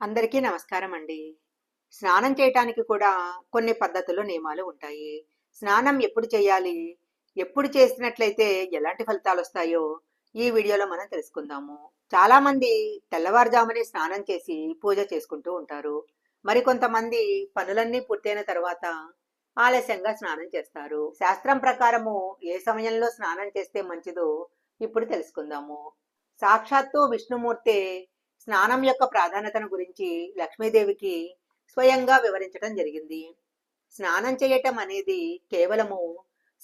అందరికీ నమస్కారం అండి. స్నానం చేయటానికి కూడా కొన్ని పద్ధతులు నియమాలు ఉంటాయి. స్నానం ఎప్పుడు చేయాలి? ఎప్పుడు చేసినట్లయితే ఎలాంటి ఫలితాలు వస్తాయో ఈ వీడియోలో మనం తెలుసుకుందాము. చాలా మంది తెల్లవారుజామునే స్నానం చేసి పూజ చేసుకుంటూ ఉంటారు. మరికొంతమంది పనులన్నీ పూర్తయిన తర్వాత ఆలస్యంగా స్నానం చేస్తారు. శాస్త్రం ప్రకారము ఏ సమయంలో స్నానం చేస్తే మంచిదో ఇప్పుడు తెలుసుకుందాము. సాక్షాత్తు విష్ణుమూర్తే స్నానం యొక్క ప్రాధాన్యతను గురించి లక్ష్మీదేవికి స్వయంగా వివరించడం జరిగింది. స్నానం చేయటం అనేది కేవలము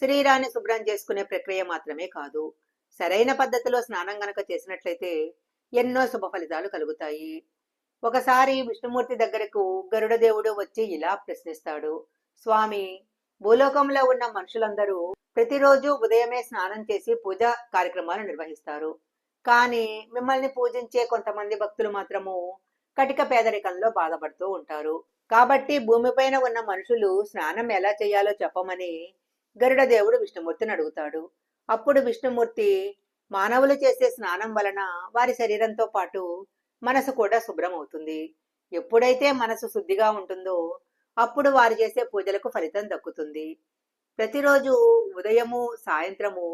శరీరాన్ని శుభ్రం చేసుకునే ప్రక్రియ మాత్రమే కాదు. సరైన పద్ధతిలో స్నానం గనక చేసినట్లయితే ఎన్నో శుభ ఫలితాలు కలుగుతాయి. ఒకసారి విష్ణుమూర్తి దగ్గరకు గరుడ దేవుడు వచ్చి ఇలా ప్రశ్నిస్తాడు. స్వామి భూలోకంలో ఉన్న మనుషులందరూ ప్రతిరోజు ఉదయమే స్నానం చేసి పూజ కార్యక్రమాలు నిర్వహిస్తారు. కానీ మిమ్మల్ని పూజించే కొంతమంది భక్తులు మాత్రము కటిక పేదరికంలో బాధపడుతూ ఉంటారు. కాబట్టి భూమిపైన ఉన్న మనుషులు స్నానం ఎలా చేయాలో చెప్పమని గరుడ దేవుడు విష్ణుమూర్తిని అడుగుతాడు. అప్పుడు విష్ణుమూర్తి మానవులు చేసే స్నానం వలన వారి శరీరంతో పాటు మనసు కూడా శుభ్రం అవుతుంది ఎప్పుడైతే మనసు శుద్ధిగా ఉంటుందో అప్పుడు వారు చేసే పూజలకు ఫలితం దక్కుతుంది. ప్రతిరోజు ఉదయము సాయంత్రము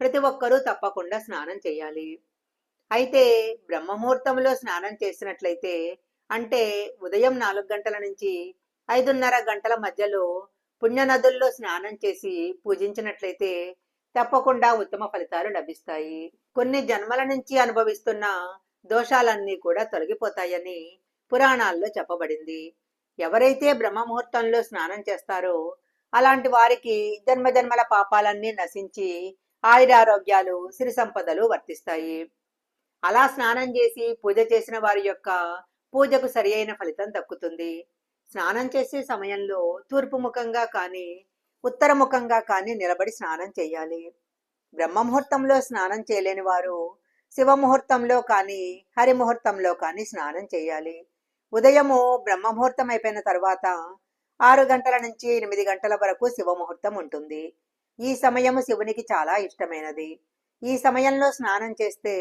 ప్రతి ఒక్కరూ తప్పకుండా స్నానం చేయాలి. అయితే బ్రహ్మముహూర్తంలో స్నానం చేసినట్లయితే అంటే ఉదయం నాలుగు గంటల నుంచి ఐదున్నర గంటల మధ్యలో పుణ్యనదుల్లో స్నానం చేసి పూజించినట్లయితే తప్పకుండా ఉత్తమ ఫలితాలు లభిస్తాయి. కొన్ని జన్మల నుంచి అనుభవిస్తున్న దోషాలన్నీ కూడా తొలగిపోతాయని పురాణాల్లో చెప్పబడింది. ఎవరైతే బ్రహ్మముహూర్తంలో స్నానం చేస్తారో అలాంటి వారికి జన్మజన్మల పాపాలన్నీ నశించి ఆయురారోగ్యాలు సిరి సంపదలు వర్తిస్తాయి. అలా స్నానం చేసి పూజ చేసిన వారి యొక్క పూజకు సరి అయిన ఫలితం దక్కుతుంది. స్నానం చేసే సమయంలో తూర్పు ముఖంగా కానీ ఉత్తర ముఖంగా కానీ నిలబడి స్నానం చేయాలి. బ్రహ్మముహూర్తంలో స్నానం చేయలేని వారు శివముహూర్తంలో కానీ హరిముహూర్తంలో కానీ స్నానం చేయాలి. ఉదయము బ్రహ్మముహూర్తం అయిపోయిన తర్వాత ఆరు గంటల నుంచి ఎనిమిది గంటల వరకు శివముహూర్తం ఉంటుంది. ఈ సమయము శివునికి చాలా ఇష్టమైనది. ఈ సమయంలో స్నానం చేస్తే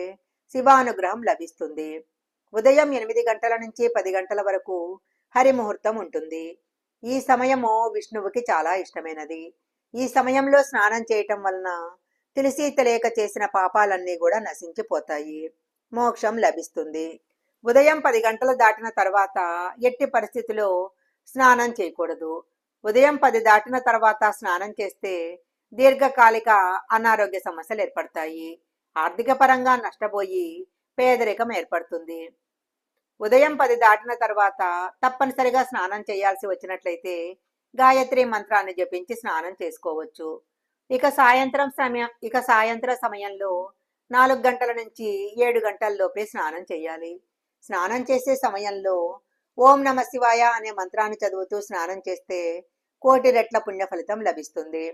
శివానుగ్రహం లభిస్తుంది. ఉదయం ఎనిమిది గంటల నుంచి పది గంటల వరకు హరిముహూర్తం ఉంటుంది. ఈ సమయము విష్ణువుకి చాలా ఇష్టమైనది. ఈ సమయంలో స్నానం చేయటం వలన తెలిసి తెలియక చేసిన పాపాలన్నీ కూడా నశించిపోతాయి. మోక్షం లభిస్తుంది. ఉదయం పది గంటలు దాటిన తర్వాత ఎట్టి పరిస్థితిలో స్నానం చేయకూడదు. ఉదయం పది దాటిన తర్వాత స్నానం చేస్తే దీర్ఘకాలిక అనారోగ్య సమస్యలు ఏర్పడతాయి. ఆర్థిక పరంగా నష్టపోయి పేదరికం ఏర్పడుతుంది. ఉదయం పది దాటిన తర్వాత తప్పనిసరిగా స్నానం చేయాల్సి వచ్చినట్లయితే గాయత్రి మంత్రాన్ని జపించి స్నానం చేసుకోవచ్చు. ఇక సాయంత్రం సమయం ఇక సాయంత్ర సమయంలో నాలుగు గంటల నుంచి ఏడు గంటల్లోపే స్నానం చేయాలి. స్నానం చేసే సమయంలో ఓం నమ శివాయ అనే మంత్రాన్ని చదువుతూ స్నానం చేస్తే కోటి రెట్ల పుణ్య ఫలితం లభిస్తుంది.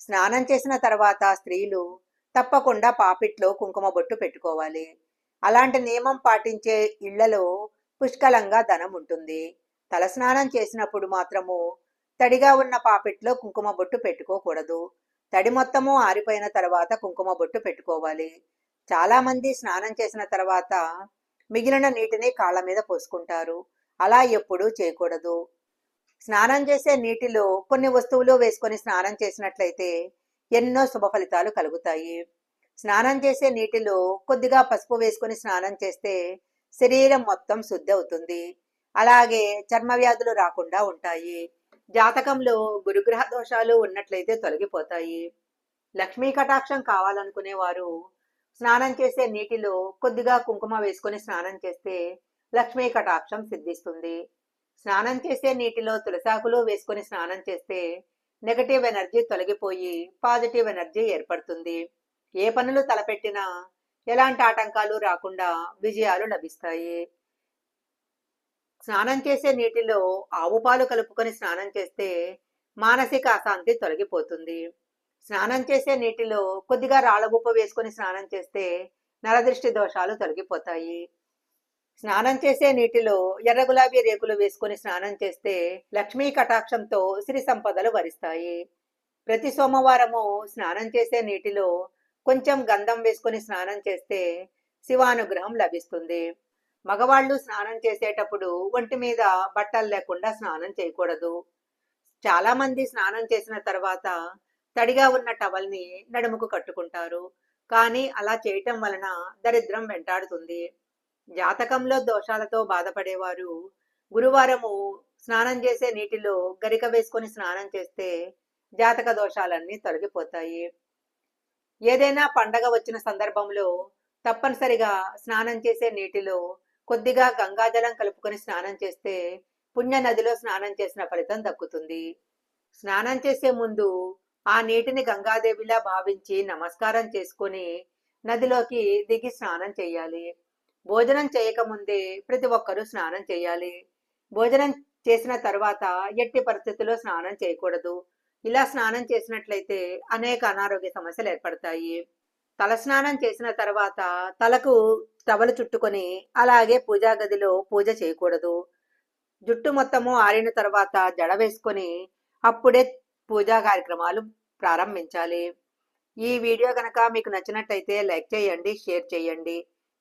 స్నానం చేసిన తర్వాత స్త్రీలు తప్పకుండా పాపిట్లో కుంకుమ బొట్టు పెట్టుకోవాలి. అలాంటి నియమం పాటించే ఇళ్ళలో పుష్కలంగా ధనం ఉంటుంది. తలస్నానం చేసినప్పుడు మాత్రము తడిగా ఉన్న పాపిట్లో కుంకుమ బొట్టు పెట్టుకోకూడదు. తడి మొత్తము ఆరిపోయిన తర్వాత కుంకుమ బొట్టు పెట్టుకోవాలి. చాలా మంది స్నానం చేసిన తర్వాత మిగిలిన నీటిని కాళ్ళ మీద పోసుకుంటారు. అలా ఎప్పుడూ చేయకూడదు. స్నానం చేసే నీటిలో కొన్ని వస్తువులు వేసుకొని స్నానం చేసినట్లయితే ఎన్నో శుభ ఫలితాలు కలుగుతాయి. స్నానం చేసే నీటిలో కొద్దిగా పసుపు వేసుకొని స్నానం చేస్తే శరీరం మొత్తం శుద్ధి అవుతుంది. అలాగే చర్మ వ్యాధులు రాకుండా ఉంటాయి. జాతకంలో గురుగ్రహ దోషాలు ఉన్నట్లయితే తొలగిపోతాయి. లక్ష్మీ కటాక్షం కావాలనుకునేవారు స్నానం చేసే నీటిలో కొద్దిగా కుంకుమ వేసుకొని స్నానం చేస్తే లక్ష్మీ కటాక్షం సిద్ధిస్తుంది. స్నానం చేసే నీటిలో తులసాకులు వేసుకొని స్నానం చేస్తే నెగటివ్ ఎనర్జీ తొలగిపోయి పాజిటివ్ ఎనర్జీ ఏర్పడుతుంది. ఏ పనులు తలపెట్టినా ఎలాంటి ఆటంకాలు రాకుండా విజయాలు లభిస్తాయి. స్నానం చేసే నీటిలో ఆవు పాలు కలుపుకొని స్నానం చేస్తే మానసిక అశాంతి తొలగిపోతుంది. స్నానం చేసే నీటిలో కొద్దిగా రాళ్ళ గుప్ప వేసుకొని స్నానం చేస్తే నరదృష్టి దోషాలు తొలగిపోతాయి. స్నానం చేసే నీటిలో ఎర్ర గులాబీ రేకులు వేసుకొని స్నానం చేస్తే లక్ష్మీ కటాక్షంతో సిరి సంపదలు వరిస్తాయి. ప్రతి సోమవారము స్నానం చేసే నీటిలో కొంచెం గంధం వేసుకుని స్నానం చేస్తే శివానుగ్రహం లభిస్తుంది. మగవాళ్ళు స్నానం చేసేటప్పుడు ఒంటి మీద బట్టలు లేకుండా స్నానం చేయకూడదు. చాలా మంది స్నానం చేసిన తర్వాత తడిగా ఉన్న టవల్ని నడుముకు కట్టుకుంటారు. కానీ అలా చేయటం వలన దరిద్రం వెంటాడుతుంది. జాతకంలో దోషాలతో బాధపడేవారు. గురువారము స్నానం చేసే నీటిలో గరిక వేసుకొని స్నానం చేస్తే జాతక దోషాలన్నీ తొలగిపోతాయి. ఏదైనా పండగ వచ్చిన సందర్భంలో తప్పనిసరిగా స్నానం చేసే నీటిలో కొద్దిగా గంగాజలం కలుపుకొని స్నానం చేస్తే పుణ్య నదిలో స్నానం చేసిన ఫలితం దక్కుతుంది. స్నానం చేసే ముందు ఆ నీటిని గంగాదేవిలా భావించి నమస్కారం చేసుకొని నదిలోకి దిగి స్నానం చేయాలి. భోజనం చేయకముందే ప్రతి ఒక్కరూ స్నానం చేయాలి. భోజనం చేసిన తర్వాత ఎట్టి పరిస్థితుల్లో స్నానం చేయకూడదు. ఇలా స్నానం చేసినట్లయితే అనేక అనారోగ్య సమస్యలు ఏర్పడతాయి. తల స్నానం చేసిన తర్వాత తలకు టవలు చుట్టుకొని అలాగే పూజా గదిలో పూజ చేయకూడదు. జుట్టు మొత్తము ఆరిన తర్వాత జడ వేసుకొని అప్పుడే పూజా కార్యక్రమాలు ప్రారంభించాలి. ఈ వీడియో కనుక మీకు నచ్చినట్టయితే లైక్ చేయండి షేర్ చేయండి.